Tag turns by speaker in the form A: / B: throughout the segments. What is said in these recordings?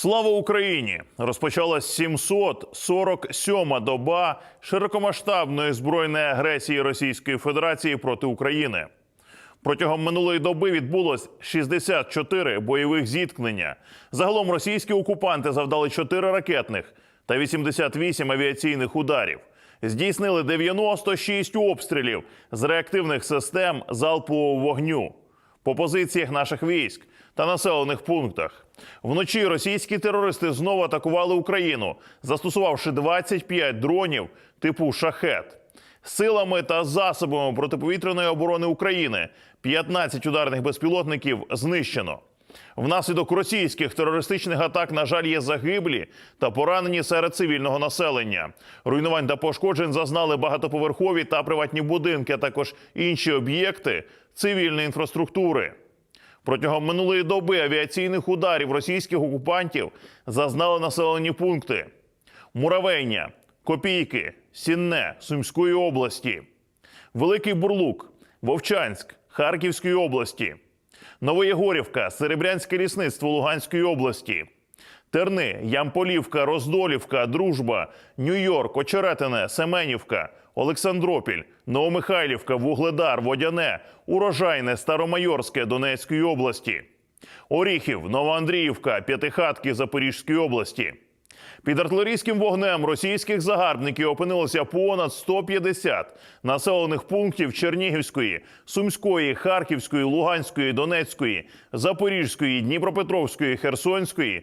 A: Слава Україні! Розпочалась 747-ма доба широкомасштабної збройної агресії Російської Федерації проти України. Протягом минулої доби відбулось 64 бойових зіткнення. Загалом російські окупанти завдали 4 ракетних та 88 авіаційних ударів. Здійснили 96 обстрілів з реактивних систем залпового вогню по позиціях наших військ та населених пунктах. Вночі російські терористи знову атакували Україну, застосувавши 25 дронів типу шахет. Силами та засобами протиповітряної оборони України 15 ударних безпілотників знищено. Внаслідок російських терористичних атак, на жаль, є загиблі та поранені серед цивільного населення. Руйнувань та пошкоджень зазнали багатоповерхові та приватні будинки, а також інші об'єкти цивільної інфраструктури. Протягом минулої доби авіаційних ударів російських окупантів зазнали населені пункти: Муравейня, Копійки, Сінне Сумської області, Великий Бурлук, Вовчанськ Харківської області, Новоєгорівка, Серебрянське лісництво Луганської області, Терни, Ямполівка, Роздолівка, Дружба, Нью-Йорк, Очеретине, Семенівка, Олександропіль, Новомихайлівка, Вугледар, Водяне, Урожайне, Старомайорське Донецької області, Оріхів, Новоандріївка, П'ятихатки Запорізької області. Під артилерійським вогнем російських загарбників опинилося понад 150 населених пунктів Чернігівської, Сумської, Харківської, Луганської, Донецької, Запорізької, Дніпропетровської, Херсонської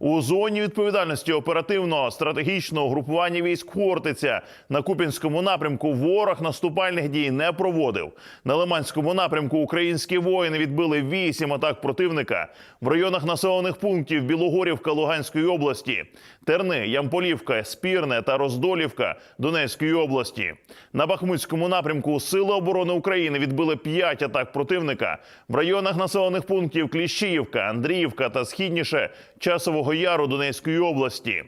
A: У зоні відповідальності оперативного стратегічного групування військ Хортиця на Купінському напрямку ворог наступальних дій не проводив. На Лиманському напрямку українські воїни відбили вісім атак противника в районах населених пунктів Білогорівка Луганської області, Терни, Ямполівка, Спірне та Роздолівка Донецької області. На Бахмутському напрямку Сили оборони України відбили п'ять атак противника в районах населених пунктів Кліщіївка, Андріївка та східніше Часового Яру Донецької області.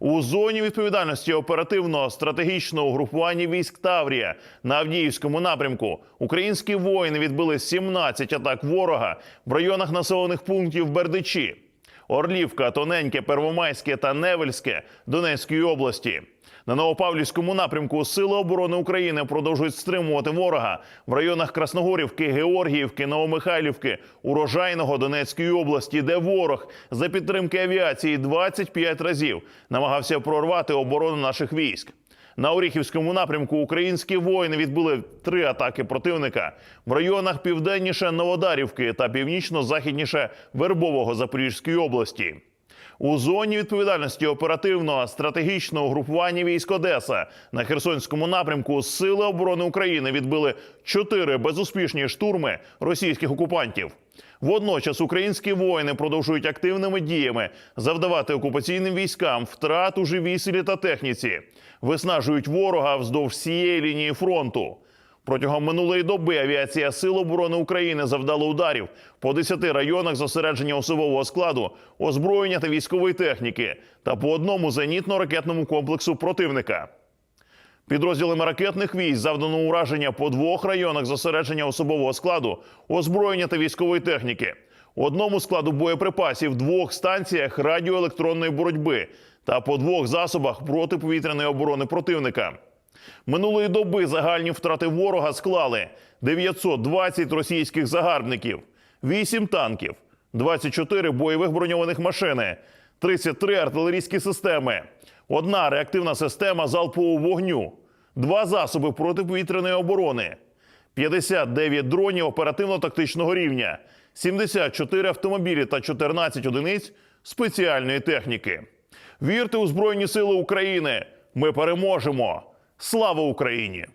A: У зоні відповідальності оперативного стратегічного групування військ Таврія на Авдіївському напрямку українські воїни відбили 17 атак ворога в районах населених пунктів Бердичі, Орлівка, Тоненьке, Первомайське та Невельське Донецької області. На Новопавлівському напрямку Сили оборони України продовжують стримувати ворога в районах Красногорівки, Георгіївки, Новомихайлівки, Урожайного Донецької області, де ворог за підтримки авіації 25 разів намагався прорвати оборону наших військ. На Оріхівському напрямку українські воїни відбили три атаки противника в районах південніше Новодарівки та північно-західніше Вербового Запорізької області. У зоні відповідальності оперативного стратегічного групування військ Одеса на Херсонському напрямку Сили оборони України відбили чотири безуспішні штурми російських окупантів. Водночас українські воїни продовжують активними діями завдавати окупаційним військам втрат у живій силі та техніці, виснажують ворога вздовж всієї лінії фронту. Протягом минулої доби авіація Сил оборони України завдала ударів по 10 районах зосередження особового складу, озброєння та військової техніки та по одному зенітно-ракетному комплексу противника. Підрозділами ракетних військ завдано ураження по двох районах зосередження особового складу, озброєння та військової техніки, одному складу боєприпасів, двох станціях радіоелектронної боротьби та по двох засобах протиповітряної оборони противника. Минулої доби загальні втрати ворога склали 920 російських загарбників, 8 танків, 24 бойових броньованих машини, 33 артилерійські системи, одна реактивна система залпового вогню, два засоби протиповітряної оборони, 59 дронів оперативно-тактичного рівня, 74 автомобілі та 14 одиниць спеціальної техніки. Вірте у Збройні Сили України! Ми переможемо! Слава Україні!